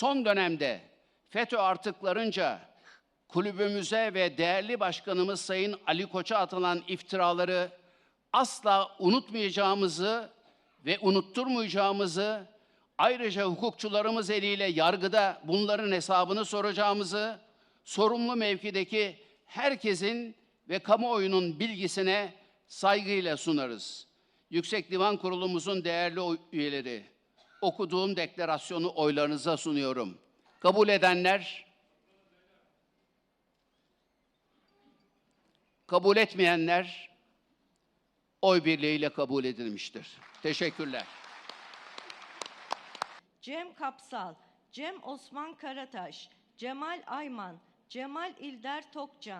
son dönemde FETÖ artıklarınca kulübümüze ve değerli başkanımız Sayın Ali Koç'a atılan iftiraları asla unutmayacağımızı ve unutturmayacağımızı, ayrıca hukukçularımız eliyle yargıda bunların hesabını soracağımızı, sorumlu mevkideki herkesin ve kamuoyunun bilgisine saygıyla sunarız. Yüksek Divan Kurulumuzun değerli üyeleri, okuduğum deklarasyonu oylarınıza sunuyorum. Kabul edenler, kabul etmeyenler oy birliğiyle kabul edilmiştir. Teşekkürler. Cem Kapsal, Cem Osman Karataş, Cemal Ayman, Cemal İlder Tokcan,